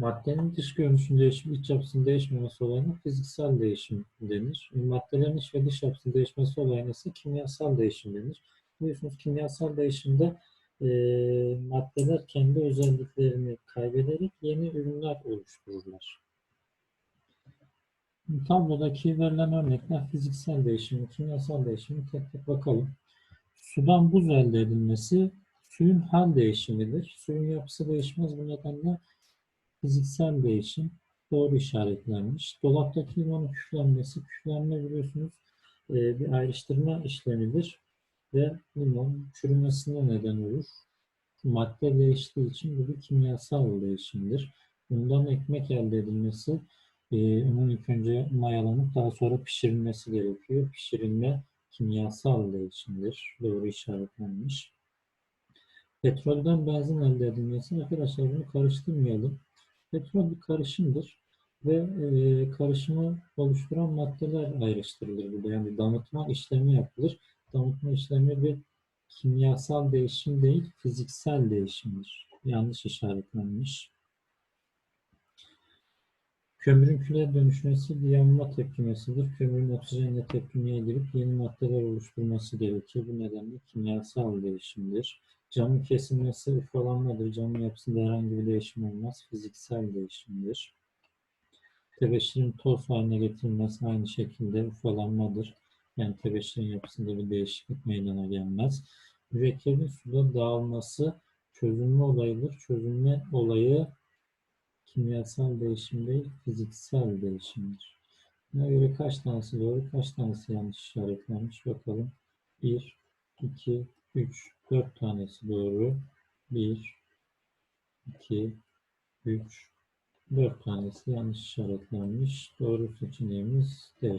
Maddenin dış görünüşün değişimi, iç yapısının değişmemesi olayına fiziksel değişim denir. Maddelerin iç ve dış yapısının değişmesi olayına ise kimyasal değişim denir. Biliyorsunuz kimyasal değişimde e, maddeler kendi özelliklerini kaybederek yeni ürünler oluştururlar. Tablodaki verilen örnekler fiziksel değişim, kimyasal değişimi tek tek bakalım. Sudan buz elde edilmesi suyun hal değişimidir. Suyun yapısı değişmez bu nedenle fiziksel değişim doğru işaretlenmiş. Dolaptaki limonun küflenmesi, küflenme biliyorsunuz e, bir ayrıştırma işlemidir ve limon çürümesine neden olur. Madde değiştiği için bu bir kimyasal değişimdir. Bundan ekmek elde edilmesi, e, onun ilk önce mayalanıp daha sonra pişirilmesi gerekiyor. Pişirilme kimyasal değişimdir. Doğru işaretlenmiş. Petrolden benzin elde edilmesi, arkadaşlar bunu karıştırmayalım. Petrol bir karışımdır ve e, karışımı oluşturan maddeler ayrıştırılır burada. Yani damıtma işlemi yapılır. Damıtma işlemi bir kimyasal değişim değil, fiziksel değişimdir. Yanlış işaretlenmiş. Kömürün küleye dönüşmesi bir yanma tepkimesidir. Kömürün oksijenle tepkimeye girip yeni maddeler oluşturması gerekir. Bu nedenle kimyasal değişimdir. Camın kesilmesi ufalanmadır. Camın yapısında herhangi bir değişim olmaz. Fiziksel değişimdir. Tebeşirin toz haline getirilmesi aynı şekilde ufalanmadır. Yani tebeşirin yapısında bir değişiklik meydana gelmez. Mürekkebin suda dağılması çözünme olayıdır. Çözünme olayı kimyasal değişim değil, fiziksel değişimdir. Buna göre kaç tanesi doğru, kaç tanesi yanlış işaretlenmiş bakalım. 1, 2, 3, 4 tanesi doğru. 1, 2, 3, 4 tanesi yanlış işaretlenmiş. Doğru seçeneğimiz D